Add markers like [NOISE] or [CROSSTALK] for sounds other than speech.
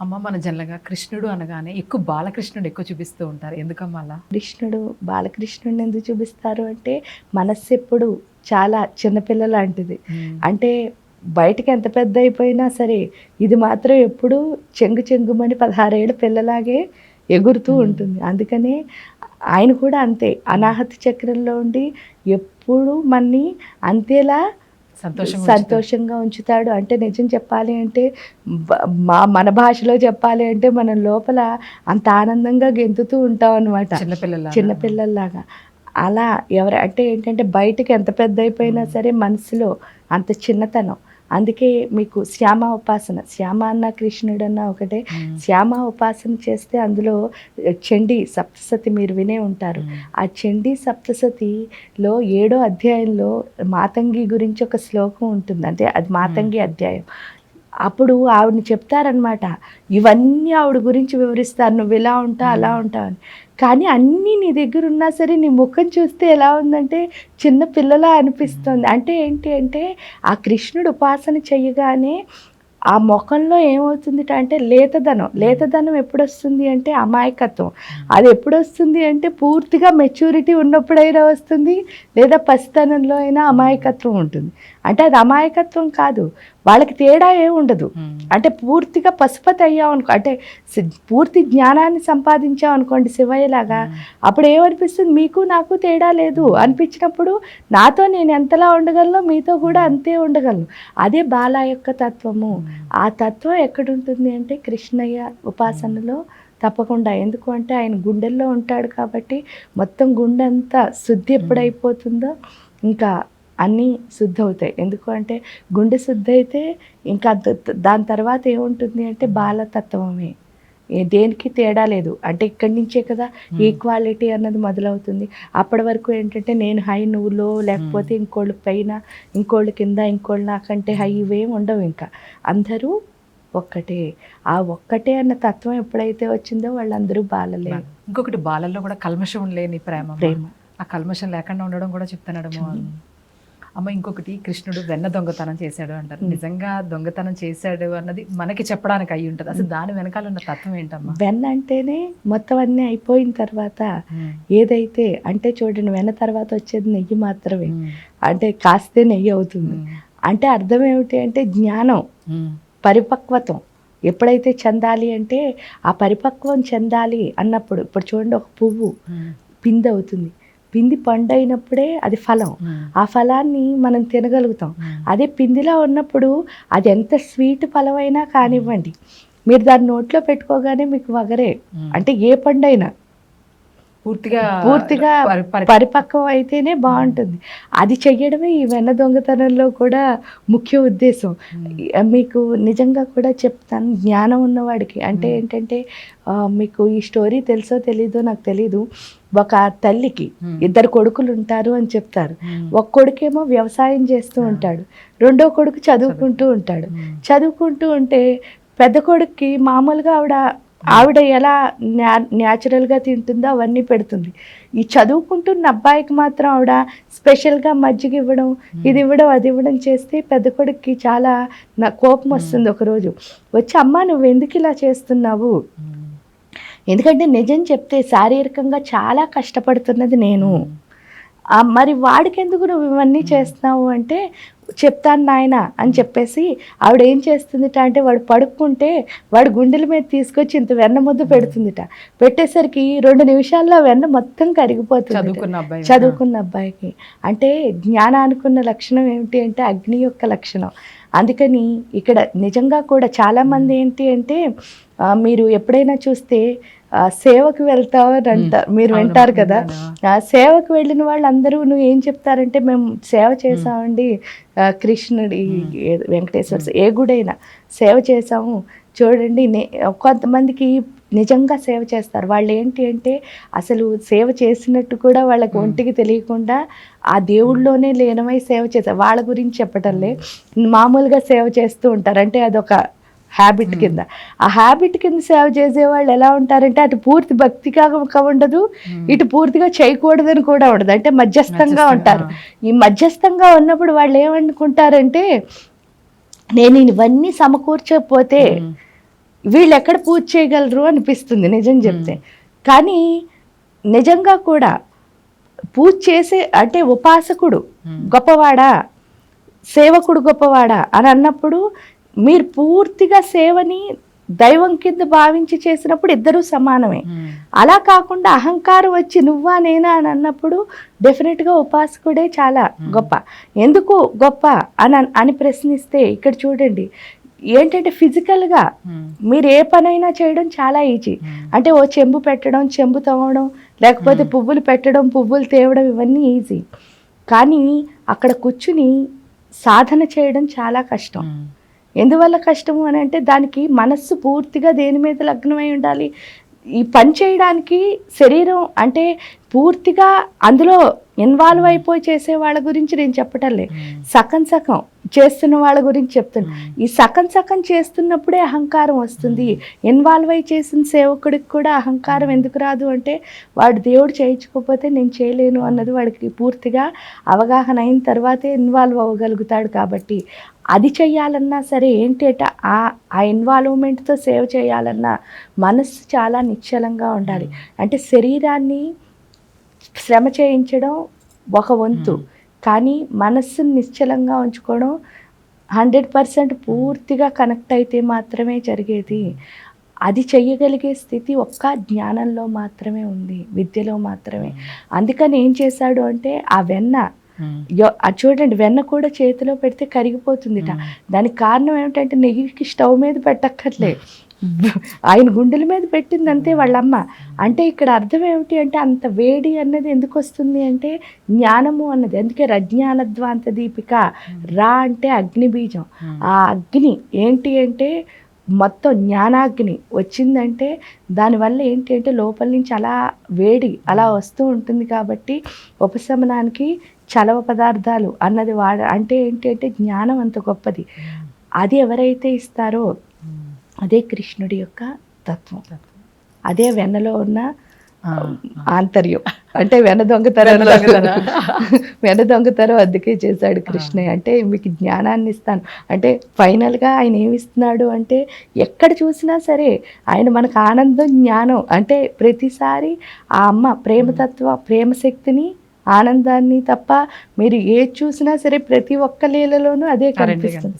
అమ్మ మన జనరల్గా కృష్ణుడు అనగానే ఎక్కువ బాలకృష్ణుడు ఎక్కువ చూపిస్తూ ఉంటారు. ఎందుకమ్మా అలా? కృష్ణుడు బాలకృష్ణుడిని ఎందుకు చూపిస్తారు అంటే మనస్సు ఎప్పుడు చాలా చిన్నపిల్ల లాంటిది. అంటే బయటికి ఎంత పెద్ద అయిపోయినా సరే ఇది మాత్రం ఎప్పుడు చెంగు చెంగుమని పదహారేళ్ళ పిల్లలాగే ఎగురుతూ. ఉంటుంది. అందుకనే ఆయన కూడా అంతే. అనాహత చక్రంలో ఉండి ఎప్పుడు మన్ని అంతేలా సంతోషంగా ఉంచుతాడు. అంటే నిజం చెప్పాలి అంటే మా మన భాషలో చెప్పాలి అంటే మనం లోపల అంత ఆనందంగా గెంతుతూ ఉంటాం అనమాట చిన్నపిల్లల చిన్నపిల్లల్లాగా. అలా ఎవరు అంటే ఏంటంటే బయటికి ఎంత పెద్ద అయిపోయినా. సరే మనసులో అంత చిన్నతనం. అందుకే మీకు శ్యామ ఉపాసన శ్యామ అన్న కృష్ణుడు అన్న ఒకటే శ్యామ ఉపాసన చేస్తే అందులో చండి సప్తసతి మీరు వినే ఉంటారు. ఆ చండీ సప్తసతిలో ఏడో అధ్యాయంలో మాతంగి గురించి ఒక శ్లోకం ఉంటుంది. అంటే అది మాతంగి అధ్యాయం. అప్పుడు ఆవిడని చెప్తారనమాట ఇవన్నీ ఆవిడ గురించి వివరిస్తారు నువ్వు ఇలా ఉంటావు అలా ఉంటావు అని. కానీ అన్నీ నీ దగ్గర ఉన్నా సరే నీ ముఖం చూస్తే ఎలా ఉందంటే చిన్న పిల్లలా అనిపిస్తుంది. అంటే ఏంటి అంటే ఆ కృష్ణుడు ఉపాసన చెయ్యగానే ఆ ముఖంలో ఏమవుతుంది అంటే లేతదనం. లేతదనం ఎప్పుడు వస్తుంది అంటే అమాయకత్వం. అది ఎప్పుడు వస్తుంది అంటే పూర్తిగా మెచ్యూరిటీ ఉన్నప్పుడైనా వస్తుంది లేదా పసితనంలో అయినా అమాయకత్వం ఉంటుంది. అంటే అది అమాయకత్వం కాదు. వాళ్ళకి తేడా ఏమి ఉండదు. అంటే పూర్తిగా పశుపతి అయ్యాం అనుకో అంటే పూర్తి జ్ఞానాన్ని సంపాదించాం అనుకోండి శివయ్యలాగా అప్పుడు ఏమనిపిస్తుంది? మీకు నాకు తేడా లేదు అనిపించినప్పుడు నాతో నేను ఎంతలా ఉండగలను మీతో కూడా అంతే ఉండగలను. అదే బాల యొక్క తత్వము. ఆ తత్వం ఎక్కడుంటుంది అంటే కృష్ణయ్య ఉపాసనలో తప్పకుండా. ఎందుకు అంటే ఆయన గుండెల్లో ఉంటాడు కాబట్టి మొత్తం గుండె అంతా శుద్ధి ఎప్పుడైపోతుందో ఇంకా అన్నీ శుద్ధి అవుతాయి ఎందుకు అంటే గుండె శుద్ధి అయితే ఇంకా దాని తర్వాత ఏముంటుంది అంటే బాలతత్వమే. దేనికి తేడా లేదు. అంటే ఇక్కడి నుంచే కదా ఈక్వాలిటీ అన్నది మొదలవుతుంది. అప్పటి వరకు ఏంటంటే నేను హై నువ్వు లో లేకపోతే ఇంకోళ్ళు పైన ఇంకోళ్ళు కింద ఇంకోళ్ళు నాకంటే హై ఇవేం ఉండవు ఇంకా. అందరూ ఒక్కటే. ఆ ఒక్కటే అన్న తత్వం ఎప్పుడైతే వచ్చిందో వాళ్ళందరూ బాలలే. ఇంకొకటి బాలల్లో కూడా కల్మషం లేని ప్రేమ. ప్రేమ. ఆ కల్మషం లేకుండా ఉండడం కూడా చెప్తున్నాడు అమ్మ ఇంకొకటి కృష్ణుడు వెన్న దొంగతనం చేశాడు అంటారు. నిజంగా దొంగతనం చేశాడు అన్నది మనకి చెప్పడానికి అయి ఉంటది. అసలు దాని వెనకాల ఉన్న తత్వం ఏంటమ్మా? వెన్న అంటేనే మొత్తం అన్నీ అయిపోయిన తర్వాత ఏదైతే అంటే చూడండి వెన్న తర్వాత వచ్చేది నెయ్యి మాత్రమే. అంటే కాస్తే నెయ్యి అవుతుంది. అంటే అర్థం ఏమిటి అంటే జ్ఞానం పరిపక్వతం ఎప్పుడైతే చెందాలి అంటే ఆ పరిపక్వం చెందాలి అన్నప్పుడు ఇప్పుడు చూడండి ఒక పువ్వు పిండి అవుతుంది పిండి పండు అయినప్పుడే అది ఫలం. ఆ. ఫలాన్ని మనం తినగలుగుతాం. అదే పిందిలా ఉన్నప్పుడు అది ఎంత స్వీట్ ఫలమైనా కానివ్వండి. మీరు దాన్ని నోట్లో పెట్టుకోగానే మీకు వగరే. అంటే ఏ పండైనా. పూర్తిగా పూర్తిగా పరి- పరి- పరిపక్వం అయితేనే బాగుంటుంది అది చెయ్యడమే ఈ వెన్న దొంగతనంలో కూడా ముఖ్య ఉద్దేశం మీకు నిజంగా కూడా చెప్తాను జ్ఞానం ఉన్నవాడికి అంటే. ఏంటంటే మీకు ఈ స్టోరీ తెలుసో తెలీదో నాకు తెలీదు ఒక తల్లికి. ఇద్దరు కొడుకులు ఉంటారు అని చెప్తారు. ఒక కొడుకేమో వ్యవసాయం చేస్తూ. ఉంటాడు రెండో కొడుకు చదువుకుంటూ ఉంటాడు. చదువుకుంటూ ఉంటే పెద్ద కొడుక్కి మామూలుగా ఆవిడ ఆవిడ ఎలా న్యా న్యాచురల్గా తింటుందో అవన్నీ పెడుతుంది. ఈ చదువుకుంటున్న అబ్బాయికి మాత్రం ఆవిడ స్పెషల్గా మజ్జిగ ఇవ్వడం ఇది ఇవ్వడం అది ఇవ్వడం చేస్తే పెద్ద కొడుక్కి చాలా నా కోపం వస్తుంది ఒకరోజు. వచ్చి అమ్మ నువ్వు ఎందుకు ఇలా చేస్తున్నావు. ఎందుకంటే నిజం చెప్తే శారీరకంగా చాలా కష్టపడుతున్నది నేను. మరి వాడికి ఎందుకు నువ్వు ఇవన్నీ చేస్తున్నావు అంటే చెప్తాను నాయన అని చెప్పేసి ఆవిడ ఏం చేస్తుందిట అంటే వాడు పడుకుంటే వాడు గుండెల మీద తీసుకొచ్చి ఇంత వెన్న ముద్ద పెడుతుందిట. పెట్టేసరికి రెండు నిమిషాల్లో వెన్న మొత్తం కరిగిపోతుంది చదువుకున్న అబ్బాయి. చదువుకున్న అబ్బాయికి. అంటే జ్ఞానానుకున్న లక్షణం ఏమిటి అంటే అగ్ని యొక్క లక్షణం. అందుకని ఇక్కడ నిజంగా కూడా చాలామంది ఏంటి అంటే మీరు ఎప్పుడైనా చూస్తే సేవకు వెళ్తావు అని అంటారు మీరు వింటారు కదా. ఆ, సేవకు వెళ్ళిన వాళ్ళందరూ నువ్వు ఏం చెప్తారంటే మేము సేవ చేసామండి కృష్ణుడి వెంకటేశ్వర ఏ గుడైనా సేవ చేసాము చూడండి నే- కొంతమందికి నిజంగా సేవ చేస్తారు. వాళ్ళు ఏంటి అంటే అసలు సేవ చేసినట్టు కూడా వాళ్ళకి. ఒంటికి తెలియకుండా ఆ దేవుళ్ళలోనే లీనమై సేవ చేస్తారు. వాళ్ళ గురించి చెప్పటంలే మామూలుగా సేవ చేస్తూ ఉంటారు. అంటే అదొక హ్యాబిట్ మ్మ్. కింద. ఆ హ్యాబిట్ కింద సేవ చేసే వాళ్ళు ఎలా ఉంటారంటే అటు పూర్తి భక్తిగా ఉండదు మ్మ్. ఇటు పూర్తిగా చేయకూడదని కూడా ఉండదు. అంటే మధ్యస్థంగా ఉంటారు. ఈ మధ్యస్థంగా ఉన్నప్పుడు వాళ్ళు ఏమనుకుంటారంటే నేను ఇవన్నీ సమకూర్చకపోతే మ్మ్. వీళ్ళు ఎక్కడ పూజ చేయగలరు? అనిపిస్తుంది నిజం చెప్తే. కానీ నిజంగా కూడా పూజ చేసే అంటే ఉపాసకుడు గొప్పవాడా? సేవకుడు గొప్పవాడా? అని అన్నప్పుడు మీరు పూర్తిగా సేవని దైవం కింద భావించి చేసినప్పుడు ఇద్దరూ సమానమే. అలా కాకుండా అహంకారం వచ్చి నువ్వా నేనా అని అన్నప్పుడు డెఫినెట్గా ఉపాసకుడే చాలా గొప్ప. ఎందుకు గొప్ప అని అన్- ప్రశ్నిస్తే ఇక్కడ చూడండి. ఏంటంటే ఫిజికల్గా మీరు ఏ పనైనా చేయడం చాలా ఈజీ అంటే ఓ చెంబు పెట్టడం చెంబు తవ్వడం లేకపోతే పువ్వులు పెట్టడం పువ్వులు తేవడం ఇవన్నీ ఈజీ కానీ అక్కడ కూర్చుని సాధన చేయడం చాలా కష్టం. ఎందువల్ల కష్టము అని అంటే దానికి మనస్సు పూర్తిగా దేని మీద లగ్నమై ఉండాలి? ఈ పని చేయడానికి శరీరం అంటే పూర్తిగా అందులో ఇన్వాల్వ్ అయిపోయి చేసే వాళ్ళ గురించి నేను చెప్పటం లే సగం సగం చేస్తున్న వాళ్ళ గురించి చెప్తున్నా. ఈ సగం సగం చేస్తున్నప్పుడే అహంకారం వస్తుంది. ఇన్వాల్వ్ అయి చేసిన సేవకుడికి కూడా అహంకారం ఎందుకు రాదు అంటే వాడు దేవుడు చేయించుకోకపోతే నేను చేయలేను అన్నది వాడికి పూర్తిగా అవగాహన అయిన తర్వాతే ఇన్వాల్వ్ అవ్వగలుగుతాడు కాబట్టి అది చెయ్యాలన్నా సరే ఏంటి అంటే? ఆ ఆ ఇన్వాల్వ్మెంట్తో సేవ్ చేయాలన్నా మనస్సు చాలా నిశ్చలంగా ఉండాలి. అంటే శరీరాన్ని శ్రమ చేయించడం ఒక వంతు. కానీ మనస్సుని నిశ్చలంగా ఉంచుకోవడం హండ్రెడ్ పర్సెంట్ పూర్తిగా కనెక్ట్ అయితే మాత్రమే జరిగేది. అది చెయ్యగలిగే స్థితి ఒక్క జ్ఞానంలో మాత్రమే ఉంది విద్యలో మాత్రమే. అందుకని ఏం చేశాడు అంటే ఆ వెన్న చూడండి వెన్న కూడా చేతిలో పెడితే కరిగిపోతుందిట. దానికి కారణం ఏమిటంటే నెయ్యికి స్టవ్ మీద పెట్టక్కర్లే. ఆయన గుండెల మీద పెట్టింది అంతే వాళ్ళమ్మ. అంటే ఇక్కడ అర్థం ఏమిటి అంటే అంత వేడి అన్నది ఎందుకు వస్తుంది అంటే జ్ఞానము అన్నది. అందుకే రజ్ఞానద్వాంత దీపిక రా అంటే అగ్ని బీజం. ఆ అగ్ని ఏంటి అంటే మొత్తం జ్ఞానాగ్ని వచ్చిందంటే దానివల్ల ఏంటి అంటే లోపల నుంచి అలా వేడి అలా వస్తూ ఉంటుంది కాబట్టి ఉపశమనానికి చలవ పదార్థాలు అన్నది వాడ అంటే ఏంటి అంటే జ్ఞానం అంత గొప్పది. అది ఎవరైతే ఇస్తారో అదే కృష్ణుడి యొక్క తత్వం. అదే వెన్నలో ఉన్న ఆంతర్యం. అంటే దొంగతనం వెన్న దొంగతనం. వెన్న దొంగతనం [LAUGHS] అందుకే చేశాడు కృష్ణయ్య అంటే మీకు జ్ఞానాన్ని ఇస్తాను. అంటే ఫైనల్గా ఆయన ఏమి ఇస్తున్నాడు అంటే ఎక్కడ చూసినా సరే ఆయన మనకు ఆనందం జ్ఞానం. అంటే ప్రతిసారి ఆ అమ్మ ప్రేమతత్వ ప్రేమ శక్తిని ఆనందాన్ని తప్ప మీరు ఏది చూసినా సరే ప్రతి ఒక్క లీలలోనూ అదే కనిపిస్తుంది.